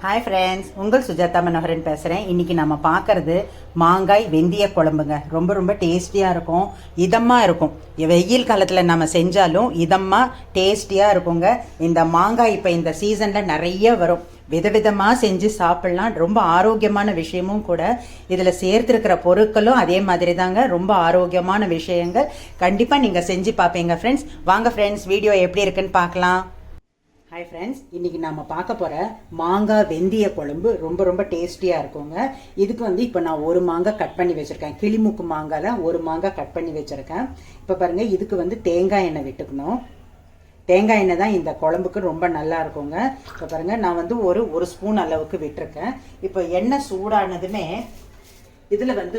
Hi friends உங்கள் சுஜாதா மனோகரன் பேசுகிறேன் இன்றைக்கி நம்ம பார்க்குறது மாங்காய் வெந்தய குழம்புங்க. ரொம்ப ரொம்ப டேஸ்டியாக இருக்கும். இதமாக இருக்கும். வெயில் காலத்தில் நம்ம செஞ்சாலும் இதமாக டேஸ்டியாக இருக்குங்க. இந்த மாங்காய் இப்போ இந்த சீசனில் நிறைய வரும். விதவிதமாக செஞ்சு சாப்பிட்லாம். ரொம்ப ஆரோக்கியமான விஷயமும் கூட இதில் சேர்த்துருக்கிற பொருட்களும் அதே மாதிரி தாங்க ரொம்ப ஆரோக்கியமான விஷயங்கள். கண்டிப்பாக நீங்கள் செஞ்சு பார்ப்பீங்க ஃப்ரெண்ட்ஸ் வாங்க ஃப்ரெண்ட்ஸ் வீடியோ எப்படி இருக்குன்னு பார்க்கலாம். ஹாய் ஃப்ரெண்ட்ஸ் இன்றைக்கி நம்ம பார்க்க போகிற மாங்காய் வெந்தய குழம்பு ரொம்ப ரொம்ப டேஸ்டியாக இருக்குங்க. இதுக்கு வந்து இப்போ நான் ஒரு மாங்காய் கட் பண்ணி வச்சுருக்கேன். கிளிமுக்கு மாங்காயில் ஒரு மாங்காய் கட் பண்ணி வச்சுருக்கேன். இப்போ பாருங்கள் இதுக்கு வந்து தேங்காய் எண்ணெய் விட்டுக்கணும். தேங்காய் எண்ணெய் தான் இந்த குழம்புக்கு ரொம்ப நல்லா இருக்குங்க. இப்போ பாருங்கள் நான் வந்து ஒரு ஒரு ஸ்பூன் அளவுக்கு விட்டுருக்கேன். இப்போ எண்ணெய் சூடானதுமே இதில் வந்து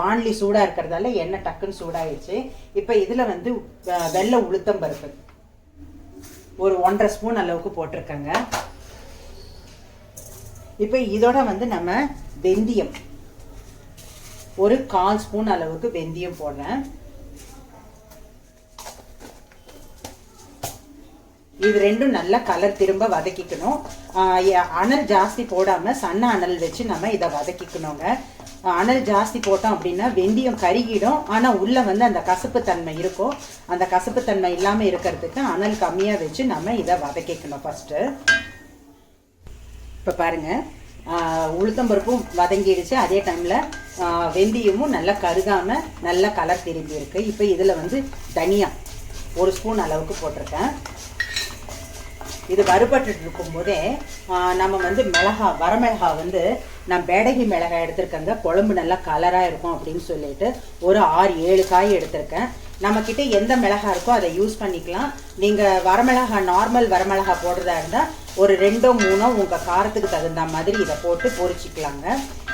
வான்லி சூடாக இருக்கிறதால எண்ணெய் டக்குன்னு சூடாயிடுச்சு. இப்போ இதில் வந்து வெள்ளை உளுத்தம் பருப்பு. ஒரு ஒன்றரை ஸ்பூன் அளவுக்கு போட்டிருக்கேங்க. இப்போ இதோட வந்து நம்ம வெந்தயம். ஒரு கால் ஸ்பூன் அளவுக்கு வெந்தயம் போடுறேன். இது ரெண்டும் நல்லா கலர் திரும்ப வதக்கிக்கணும். அனல் ஜாஸ்தி போடாமல் சன்ன அனல் வச்சு நம்ம இதை வதக்கிக்கணுங்க. அனல் ஜாஸ்தி போட்டோம் அப்படின்னா வெந்தயம் கருகிடும். ஆனால் உள்ளே வந்து அந்த கசப்பு தன்மை இருக்கும் அந்த கசப்பு தன்மை இல்லாமல் இருக்கிறதுக்கு அனல் கம்மியாக வச்சு நம்ம இதை வதக்கிக்கணும் ஃபஸ்ட்டு இப்போ பாருங்கள் உளுத்தம்பருப்பும் வதங்கிடுச்சு. அதே டைமில் வெந்தயமும் நல்லா கருகாமல் நல்லா கலர் திரும்பி இருக்குது இப்போ இதில் வந்து தனியா ஒரு ஸ்பூன் அளவுக்கு போட்டிருக்கேன். இது வறுபட்டு இருக்கும்போதே நம்ம வந்து மிளகா வரமிளகா வந்து நான் பேடகி மிளகாய் எடுத்திருக்கேங்க குழம்பு நல்லா கலராக இருக்கும் அப்படின்னு சொல்லிட்டு ஒரு ஆறு ஏழு காய் எடுத்திருக்கேன். நம்மக்கிட்ட எந்த மிளகா இருக்கோ அதை யூஸ் பண்ணிக்கலாம். நீங்கள் வரமிளகா நார்மல் வரமிளகா போடுறதா இருந்தால் ஒரு ரெண்டோ மூணோ உங்கள் காரத்துக்கு தகுந்த மாதிரி இதை போட்டு பொரிச்சிக்கலாங்க.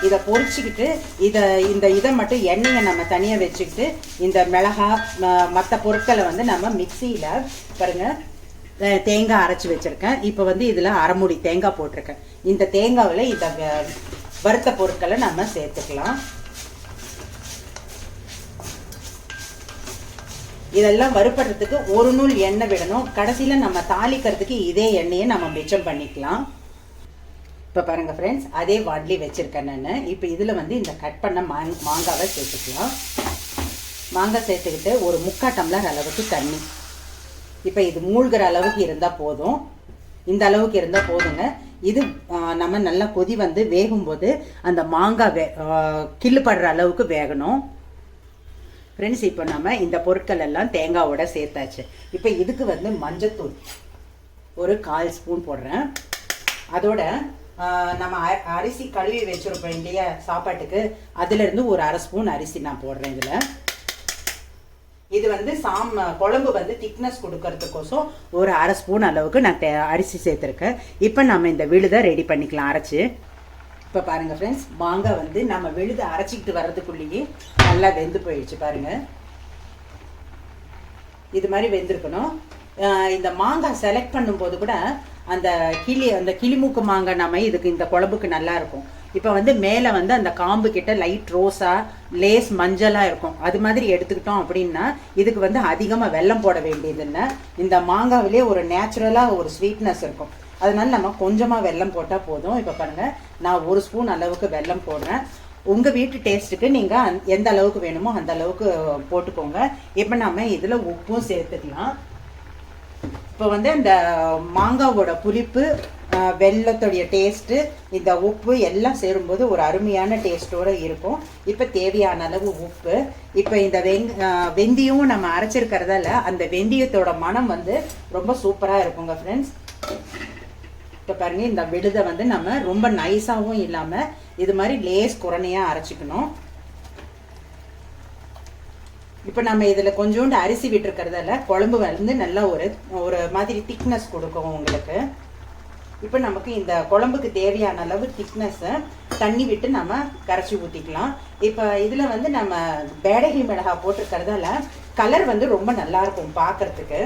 இதை பொரிச்சிக்கிட்டு இதை இந்த இதை மட்டும் எண்ணெயை நம்ம தனியாக வச்சுக்கிட்டு இந்த மிளகா மற்ற பொருட்களை வந்து நம்ம மிக்சியில் பாருங்கள் தேங்காய் அரைச்சி வச்சுருக்கேன். இப்போ வந்து இதில் அரைமுடி தேங்காய் போட்டிருக்கேன். இந்த தேங்காவில் இந்த வறுத்த பொருட்களை நம்ம சேர்த்துக்கலாம். இதெல்லாம் வறுப்படுறதுக்கு ஒரு நூல் எண்ணெய் விடணும். கடைசியில் நம்ம தாளிக்கிறதுக்கு இதே எண்ணெயை நம்ம மிச்சம் பண்ணிக்கலாம். இப்போ பாருங்க ஃப்ரெண்ட்ஸ் அதே வாட்லி வச்சுருக்கேன் நான். இப்போ இதில் வந்து இந்த கட் பண்ண மாங் மாங்காவை சேர்த்துக்கலாம். மாங்காய் சேர்த்துக்கிட்டு ஒரு முக்கா டம்ளர் அளவுக்கு தண்ணி. இப்போ இது மூழ்கிற அளவுக்கு இருந்தால் போதும். இந்த அளவுக்கு இருந்தால் போதுங்க. இது நம்ம நல்லா கொதி வந்து வேகும்போது அந்த மாங்காய் வே ஆ, அளவுக்கு வேகணும். ஃப்ரெண்ட்ஸ் இப்போ நம்ம இந்த பொருட்கள் எல்லாம் தேங்காவோட சேர்த்தாச்சு. இப்போ இதுக்கு வந்து மஞ்சத்தூள் ஒரு கால் ஸ்பூன் போடுறேன். அதோட நம்ம அரிசி கழுவி வச்சிருப்போம் இல்லையா சாப்பாட்டுக்கு அதுலேருந்து ஒரு அரை ஸ்பூன் அரிசி நான் போடுறேன் இதில். இது வந்து சாம் குழம்பு வந்து திக்னஸ் கொடுக்கறதுக்கோசம் ஒரு அரை ஸ்பூன் அளவுக்கு நான் தே- அரிசி சேர்த்துருக்கேன். இப்போ நம்ம இந்த விழுதை ரெடி பண்ணிக்கலாம் அரைச்சி. இப்போ பாருங்கள் ஃப்ரெண்ட்ஸ் மாங்காய் வந்து நம்ம விழுதை அரைச்சிக்கிட்டு வர்றதுக்குள்ளேயே நல்லா வெந்து போயிடுச்சு பாருங்கள் இது மாதிரி வெந்திருக்கணும். இந்த மாங்காய் செலக்ட் பண்ணும்போது கூட அந்த கிளி அந்த கிளிமூக்கு மாங்காய் நம்ம இதுக்கு இந்த குழம்புக்கு நல்லா இருக்கும். இப்போ வந்து மேலே வந்து அந்த காம்பு கிட்ட லைட் ரோஸா லேஸ் மஞ்சளாக இருக்கும். அது மாதிரி எடுத்துக்கிட்டோம் அப்படின்னா இதுக்கு வந்து அதிகமாக வெல்லம் போட வேண்டியதில்லை இந்த மாங்காவிலே ஒரு நேச்சுரலாக ஒரு ஸ்வீட்னஸ் இருக்கும். அதனால நம்ம கொஞ்சமாக வெல்லம் போட்டால் போதும். இப்போ பாருங்கள் நான் ஒரு ஸ்பூன் அளவுக்கு வெல்லம் போடுறேன். உங்கள் வீட்டு டேஸ்ட்டுக்கு நீங்கள் அந் எந்த அளவுக்கு வேணுமோ அந்த அளவுக்கு போட்டுக்கோங்க. இப்போ நம்ம இதில் உப்பும் சேர்த்துக்கலாம். இப்போ வந்து அந்த மாங்காவோட புளிப்பு வெள்ளத்துடைய டேஸ்ட்டு இந்த உப்பு எல்லாம் சேரும்போது ஒரு அருமையான டேஸ்ட்டோட இருக்கும். இப்போ தேவையான அளவு உப்பு. இப்போ இந்த வெங் ஆஹ், வெந்தயமும் நம்ம அரைச்சிருக்கிறதால அந்த வெந்தயத்தோட மனம் வந்து ரொம்ப சூப்பராக இருக்குங்க ஃப்ரெண்ட்ஸ் இப்போ பாருங்கள் இந்த விழுதை வந்து நம்ம ரொம்ப நைஸாகவும் இல்லாமல் இது மாதிரி லேஸ் குறனையாக அரைச்சிக்கணும். இப்போ நம்ம இதில் கொஞ்சோண்டு அரிசி விட்டுருக்கிறதால குழம்பு வந்து நல்லா ஒரு ஒரு மாதிரி திக்னஸ் கொடுக்கும் உங்களுக்கு. இப்போ நமக்கு இந்த குழம்புக்கு தேவையான அளவு திக்னஸை தண்ணி விட்டு நம்ம கரைச்சி ஊற்றிக்கலாம் இப்போ இதில் வந்து நம்ம பேடகி மிளகாய் போட்டிருக்கிறதால கலர் வந்து ரொம்ப நல்லா இருக்கும் பார்க்கறதுக்கு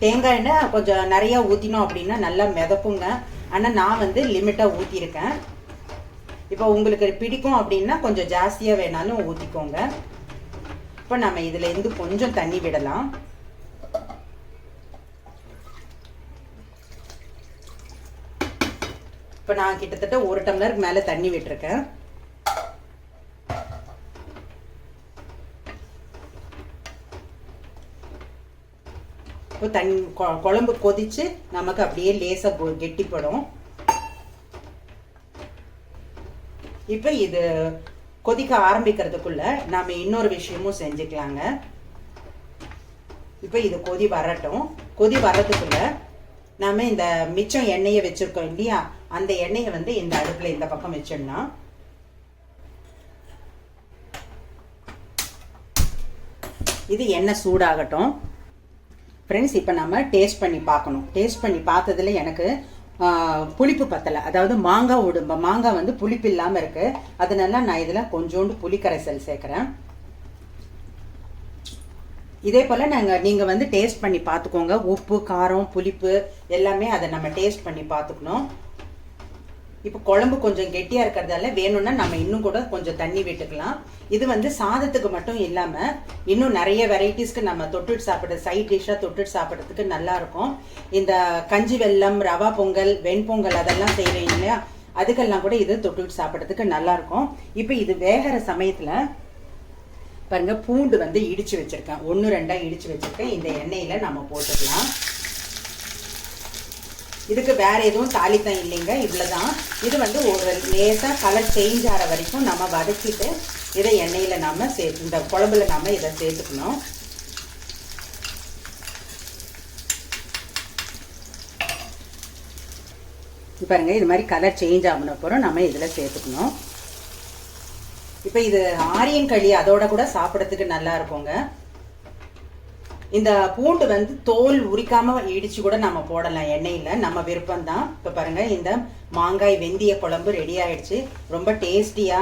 தேங்காய் எண்ணெய் கொஞ்சம் நிறையா ஊற்றினோம் அப்படின்னா நல்லா மிதப்புங்க ஆனால் நான் வந்து லிமிட்டாக ஊற்றிருக்கேன் இப்போ உங்களுக்கு பிடிக்கும் அப்படின்னா கொஞ்சம் ஜாஸ்தியாக வேணாலும் ஊற்றிக்கோங்க இப்போ நம்ம இதுலேருந்து கொஞ்சம் தண்ணி விடலாம். இப்போ நான் கிட்டத்தட்ட ஒரு டம்ளருக்கு மேலே தண்ணி விட்டுருக்கேன். இப்போ தண்ணி கொ- குழம்பு கொதிச்சு நமக்கு அப்படியே லேசாக கெட்டிப்படும். இப்போ இது கொதிக்க ஆரம்பிக்கிறதுக்குள்ள நாம இன்னொரு விஷயமும் செஞ்சுக்கலாங்க. இப்போ இது கொதி வரட்டும். கொதி வர்றதுக்குள்ள நாம இந்த மிச்சம் எண்ணெயை வச்சிருக்கோம் இல்லையா? அந்த எண்ணெயை வந்து இந்த அடுப்புல இந்த பக்கம் வச்சோம்னா இது எண்ணெய் சூடாகட்டும். ஃப்ரெண்ட்ஸ் இப்போ நம்ம டேஸ்ட் பண்ணி பார்க்கணும். டேஸ்ட் பண்ணி பார்த்ததுல எனக்கு புளிப்பு பத்தலை. அதாவது மாங்காய் உடம்பு மாங்காய் வந்து புளிப்பு இல்லாமல் இருக்கு. அதனால நான் இதில் கொஞ்சோண்டு புளி கரைசல் சேர்க்குறேன். இதே போல் நாங்கள் நீங்கள் வந்து டேஸ்ட் பண்ணி பார்த்துக்கோங்க. உப்பு காரம் புளிப்பு எல்லாமே அதை நம்ம டேஸ்ட் பண்ணி பார்த்துக்கணும். இப்போ குழம்பு கொஞ்சம் கெட்டியாக இருக்கிறதால வேணும்னா நம்ம இன்னும் கூட கொஞ்சம் தண்ணி விட்டுக்கலாம். இது வந்து சாதத்துக்கு மட்டும் இல்லாமல் இன்னும் நிறைய வெரைட்டிஸ்க்கு நம்ம தொட்டுட்டு சாப்பிட்ற சைட் டிஷ்ஷாக தொட்டுட்டு சாப்பிட்றதுக்கு நல்லாயிருக்கும். இந்த கஞ்சி வெல்லம் ரவா பொங்கல் வெண்பொங்கல் அதெல்லாம் செய்கிறீங்க இல்லையா? அதுக்கெல்லாம் கூட இது தொட்டுட்டு சாப்பிட்றதுக்கு நல்லாயிருக்கும். இப்போ இது வேகிற சமயத்தில் பாருங்க பூண்டு வந்து இடித்து வச்சுருக்கேன். ஒன்று ரெண்டாக இடித்து வச்சுருக்கேன். இந்த எண்ணெயில் நம்ம போட்டுக்கலாம். இதுக்கு வேறு எதுவும் தாளித்தம் இல்லைங்க. இவ்வளோ தான் இது வந்து ஒரு லேசாக கலர் சேஞ்ச் ஆகிற வரைக்கும் நம்ம வதக்கிட்டு இதை எண்ணெயில் நாம் சேர்த்து இந்த குழம்புல நாம இதை சேர்த்துக்கணும். பாருங்க இது மாதிரி கலர் சேஞ்ச் ஆகின அப்புறம் நம்ம இதில் சேர்த்துக்கணும். இப்போ இது ஆரியன் களி அதோட கூட சாப்பிட்றதுக்கு நல்லா இருக்குங்க. இந்த பூண்டு வந்து தோல் உரிக்காம இடிச்சு கூட நம்ம போடலாம் எண்ணெயில. நம்ம விருப்பம் தான் இப்போ பாருங்க இந்த மாங்காய் வெந்தய குழம்பு ரெடி ஆயிடுச்சு. ரொம்ப டேஸ்டியா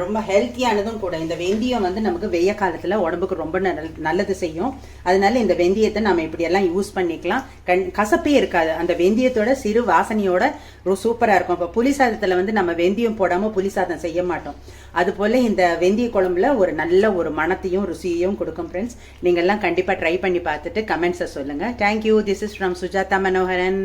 ரொம்ப ஹெல்த்தியானதும் கூட. இந்த வெந்தயம் வந்து நமக்கு வெய்ய காலத்துல உடம்புக்கு ரொம்ப நல்லது செய்யும். அதனால இந்த வெந்தயத்தை நம்ம இப்படியெல்லாம் யூஸ் பண்ணிக்கலாம். கண் கசப்பே இருக்காது. அந்த வெந்தயத்தோட சிறு வாசனையோட சூப்பராக சூப்பரா இருக்கும். இப்போ புளி சாதத்தில் வந்து நம்ம வெந்தயம் போடாம புளி சாதம் செய்ய மாட்டோம். அது போல இந்த வெந்தய குழம்புல ஒரு நல்ல ஒரு மனத்தையும் ருசியையும் கொடுக்கும் ஃப்ரெண்ட்ஸ் நீங்க எல்லாம் கண்டிப்பா ட்ரை பண்ணி பார்த்துட்டு கமெண்ட்ஸை சொல்லுங்க. Thank you this is from Sujatha Manoharan